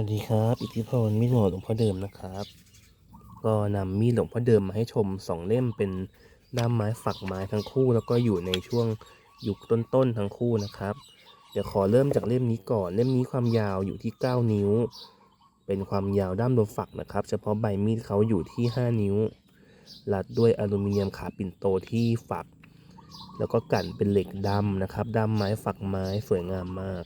วัสดีครับ อิทธิพลมีดหมอหลวงพ่อเดิมนะครับ ก็นำมีดหลวงพ่อเดิมมาให้ชมสองเล่มเป็นด้ามไม้ฝักไม้ทั้งคู่แล้วก็อยู่ในช่วงยุคต้นๆทั้งคู่นะครับ เดี๋ยวขอเริ่มจากเล่มนี้ก่อนเล่มนี้ความยาวอยู่ที่ 9 นิ้ว เป็นความยาวด้ามโดนฝักนะครับ เฉพาะใบมีดเขาอยู่ที่ 5 นิ้วรัดด้วยอลูมิเนียมขาปิ่นโตที่ฝัก แล้วก็กั่นเป็นเหล็กดำนะครับด้ามไม้ฝักไม้สวยงามมาก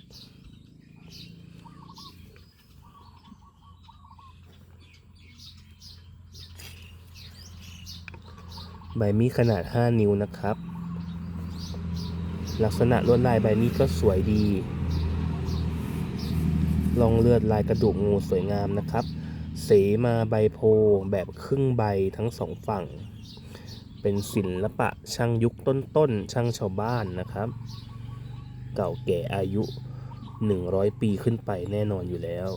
ใบมีดขนาด 5 นิ้วนะครับ ลักษณะลวดลายใบมีดก็สวยดีลองเลือดลายกระดูกงูสวยงามนะครับ เสมาใบโพแบบครึ่งใบทั้งสองฝั่ง เป็นศิลปะช่างยุคต้นๆช่างชาวบ้านนะครับ เก่าแก่อายุ 100 ปีขึ้นไปแน่นอนอยู่แล้ว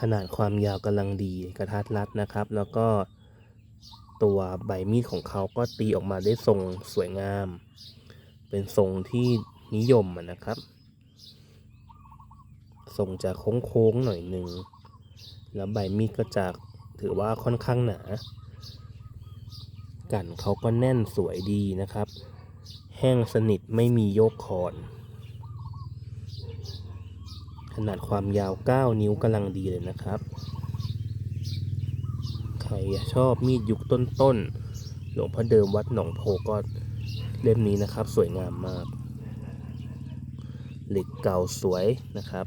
ขนาดความยาวกำลังดีกระทัดรัดนะครับ แล้วก็ตัวใบมีดของเขาก็ตีออกมาได้ทรงสวยงาม เป็นทรงที่นิยมนะครับ ทรงจะโค้งๆหน่อยหนึ่ง แล้วใบมีดก็จะถือว่าค่อนข้างหนา กันเขาก็แน่นสวยดีนะครับ แห้งสนิทไม่มีโยกคอน ขนาดความยาว 9 นิ้วกำลังดีเลยนะครับ ใครชอบมีดยุคต้นๆ หลวงพ่อเดิมวัดหนองโพก็เล่มนี้นะครับ สวยงามมาก เหล็กเก่าสวยนะครับ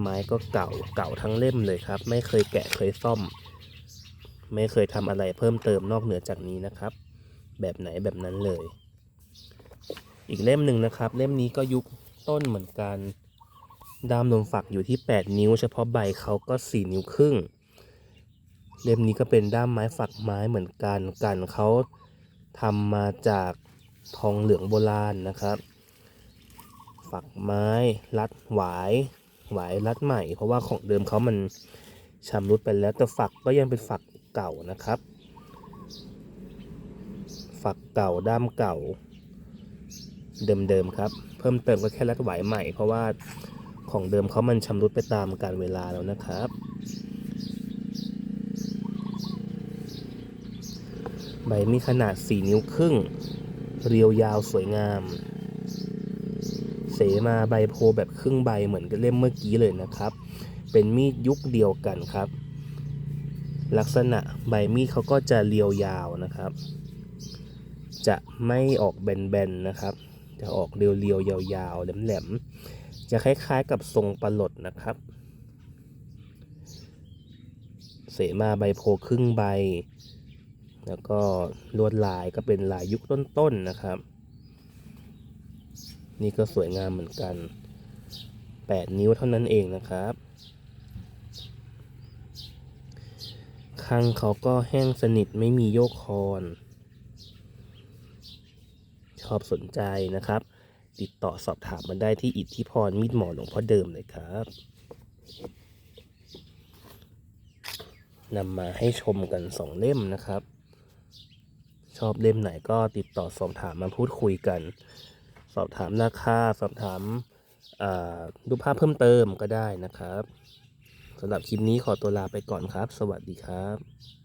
ไม้ก็เก่าเก่าทั้งเล่มเลยครับ ไม่เคยแกะเคยซ่อม ไม่เคยทำอะไรเพิ่มเติมนอกเหนือจากนี้นะครับ แบบไหนแบบนั้นเลย อีกเล่มหนึ่งนะครับ เล่มนี้ก็ยุคต้นเหมือนกัน ด้ามนมฝักอยู่ที่ 8 นิ้ว เฉพาะใบเขาก็ 4 นิ้วครึ่ง เล่มนี้ก็เป็นด้ามไม้ฝักไม้เหมือนกันกันเขาทำมาจากทองเหลืองโบราณนะครับ ฝักไม้รัดหวายหวายรัดใหม่ เพราะว่าของเดิมเขามันชำรุดไปแล้วแต่ฝักก็ยังเป็นฝักเก่านะครับ ฝักเก่าด้ามเก่า เดิมๆครับ เพิ่มเติมก็แค่รัดหวายใหม่ เพราะว่า ของเดิมเขามันชำรุดไปตามกาลเวลาแล้วนะครับ ใบมีขนาด 4 นิ้วครึ่ง เรียวยาวสวยงาม เสมาใบโพแบบครึ่งใบเหมือนกับเล่มเมื่อกี้เลยนะครับ เป็นมีดยุคเดียวกันครับ ลักษณะใบมีดเขาก็จะเรียวยาวนะครับ จะไม่ออกแบนๆนะครับ จะออกเรียวๆยาวๆแหลมๆจะคล้ายๆกับทรงปลดนะครับ เสมาใบโพครึ่งใบ แล้วก็ลวดลายก็เป็นลายยุคต้นๆนะครับ นี่ก็สวยงามเหมือนกัน 8 นิ้วเท่านั้นเองนะครับข้างเขาก็แห้งสนิทไม่มีโยกคอน ชอบสนใจนะครับ ติดต่อสอบถามมาได้ที่อิทธิพรมีดหมอหลวงพ่อเดิมเลยครับนำมาให้ชมกันสองเล่มนะครับ ชอบเล่มไหนก็ติดต่อสอบถามมาพูดคุยกัน สอบถามราคาสอบถามดูภาพเพิ่มเติมก็ได้นะครับสำหรับคลิปนี้ขอตัวลาไปก่อนครับ สวัสดีครับ